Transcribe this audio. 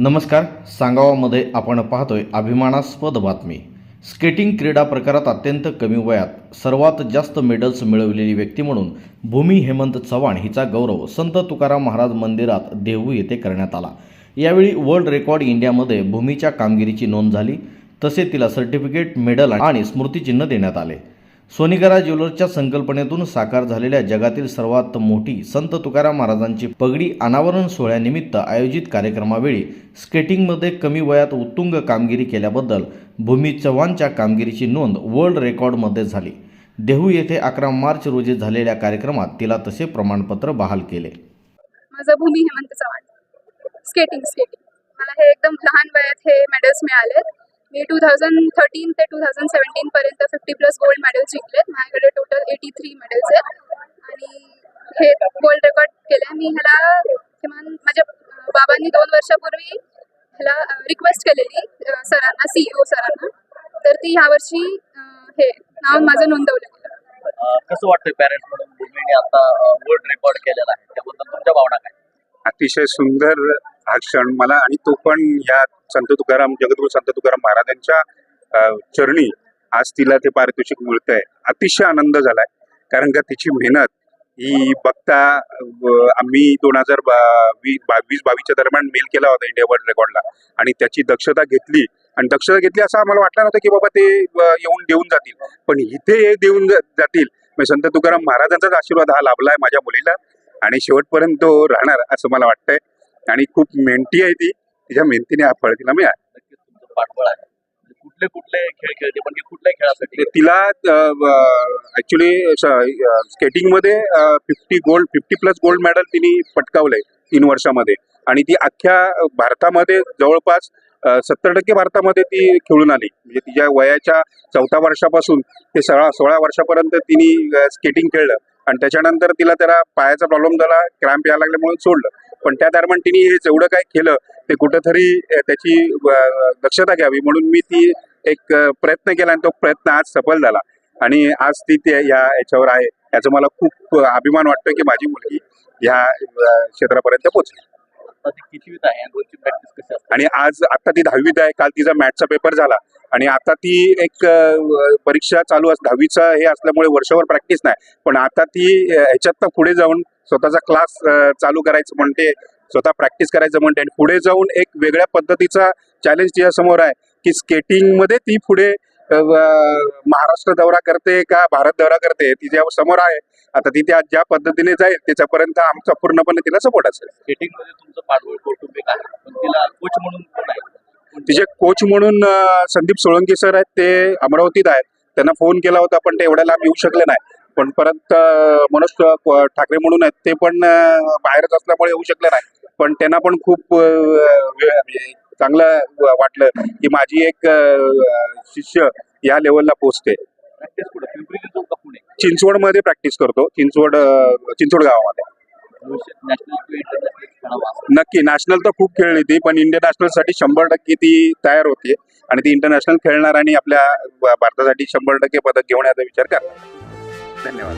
नमस्कार सांगावामध्ये आपण पाहतोय अभिमानास्पद बातमी. स्केटिंग क्रीडा प्रकारात अत्यंत कमी वयात सर्वात जास्त मेडल्स मिळवलेली व्यक्ती म्हणून भूमी हेमंत चव्हाण हिचा गौरव संत तुकाराम महाराज मंदिरात देहू येथे करण्यात आला. यावेळी वर्ल्ड रेकॉर्ड इंडियामध्ये भूमीच्या कामगिरीची नोंद झाली. तसे तिला सर्टिफिकेट मेडल आणि स्मृतिचिन्ह देण्यात आले. सोनिकरा ज्वेलर्सच्या संकल्पनेतून साकार झालेल्या जगातील सर्वात मोठी संत तुकाराम महाराजांची पगडी अनावरण सोहळ्यानिमित्त आयोजित कार्यक्रमावेळी स्केटिंगमध्ये कमी वयात उत्तुंग कामगिरी केल्याबद्दल भूमी चव्हाणच्या कामगिरीची नोंद वर्ल्ड रेकॉर्डमध्ये झाली. देहू येथे अकरा मार्च रोजी झालेल्या कार्यक्रमात तिला तसे प्रमाणपत्र बहाल केले. माझा भूमी हेमंत चव्हाण. स्केटिंग स्केटिंग मला हे एकदम लहान वयात हे मेडल्स मिळाले मी टू थाउजंड थर्टीन ते टू थाउजंड सेवन्टीन पर्यंत फिफ्टी प्लस गोल्ड मेडल जिंकलेत. माझ्याकडे टोटल एटी थ्री मेडल्स आहेत. आणि हे गोल्ड रेकॉर्ड केलं मी ह्याला किमान माझ्या बाबांनी दोन वर्षापूर्वी ह्याला रिक्वेस्ट केलेली सरांना सीईओ सरांना. तर ती ह्यावर्षी हे नाव माझं नोंदवलं कसं वाटतंय पॅरेंट्स म्हणून आता वर्ल्ड रेकॉर्ड केलेला आहे? त्याबद्दल तुमच्या भावना काय? अतिशय सुंदर हा क्षण मला आणि तो पण या संत तुकाराम जगद्गुरु संत तुकाराम महाराजांच्या चरणी आज तिला ते पारितोषिक मिळत आहे अतिशय आनंद झालाय. कारण का तिची मेहनत ही बघता आम्ही दोन हजार वीस बावीसच्या दरम्यान मेल केला होता इंडिया वर्ल्ड रेकॉर्डला. आणि त्याची दक्षता घेतली. आणि दक्षता घेतली असं आम्हाला वाटलं नव्हतं की बाबा ते येऊन देऊन जातील. पण इथे देऊन जातील. म्हणजे संत तुकाराम महाराजांचाच आशीर्वाद हा लाभला आहे माझ्या मुलीला. आणि शेवटपर्यंत तो राहणार असं मला वाटतंय. आणि खूप मेहनती आहे ती. तिच्या मेहनतीने हा फळ तिला मिळालं. पाठबळ आहे. म्हणजे कुठले कुठले खेळ खेळते कुठल्या खेळासाठी? तिला actually स्केटिंगमध्ये fifty gold fifty plus gold medal तिने पटकावलंय तीन वर्षामध्ये. आणि ती अख्ख्या भारतामध्ये जवळपास सत्तर टक्के भारतामध्ये ती खेळून आली. म्हणजे तिच्या वयाच्या चौथ्या वर्षापासून ते सोळा सोळा वर्षापर्यंत तिने स्केटिंग खेळलं. आणि त्याच्यानंतर तिला त्याला पायाचा प्रॉब्लेम झाला क्रॅम्प यायला लागल्यामुळे सोडलं. पण त्या दरम्यान तिने हे जेवढं काय केलं ते कुठंतरी त्याची दक्षता घ्यावी म्हणून मी ती एक प्रयत्न केला आणि तो प्रयत्न आज सफल झाला. आणि आज ती त्या या याच्यावर आहे याचा मला खूप अभिमान वाटतो की माझी मुलगी ह्या क्षेत्रापर्यंत पोहोचली. ती आणि आज आता ती दहावीत आहे काल तिचा मॅथचा पेपर झाला. आणि आता ती एक परीक्षा चालू अस दहावीचा हे असल्यामुळे वर्षभर प्रॅक्टिस नाही. पण आता ती अ, ह्याच्यात पुढे जाऊन स्वतःचा क्लास चालू करायचं म्हणते स्वतः प्रॅक्टिस करायचं म्हणते आणि पुढे जाऊन एक वेगळ्या पद्धतीचा चॅलेंज तिच्यासमोर आहे की स्केटिंगमध्ये ती पुढे महाराष्ट्र दौरा करते का भारत दौरा करते तिच्या समोर आहे. आता ती त्या ज्या पद्धतीने जाईल त्याच्यापर्यंत आमचा पूर्णपणे तिला सपोर्ट असेल. स्केटिंगमध्ये तुमचं पाठबळ कौटुंबिक आहे. पण तिला कोच म्हणून कोण आहे? तिचे कोच म्हणून संदीप सोळंकी सर आहेत ते अमरावतीत आहेत. त्यांना फोन केला होता पण ते एवढ्या लांब येऊ शकले नाही. पण परत मनोज ठाकरे म्हणून आहेत ते पण बाहेरच असल्यामुळे येऊ शकले नाही. पण त्यांना पण खूप म्हणजे चांगलं वाटलं की माझी एक शिष्य या लेवलला पोहोचते. चिंचवडमध्ये प्रॅक्टिस करतो. चिंचवड चिंचवड गावामध्ये. नक्की नॅशनल तर खूप खेळली ती पण इंडियन नॅशनलसाठी शंभर टक्के ती तयार होती. आणि ती इंटरनॅशनल खेळणार आणि आपल्या भारतासाठी शंभर टक्के पदक घेऊन याचा विचार करणार. धन्यवाद.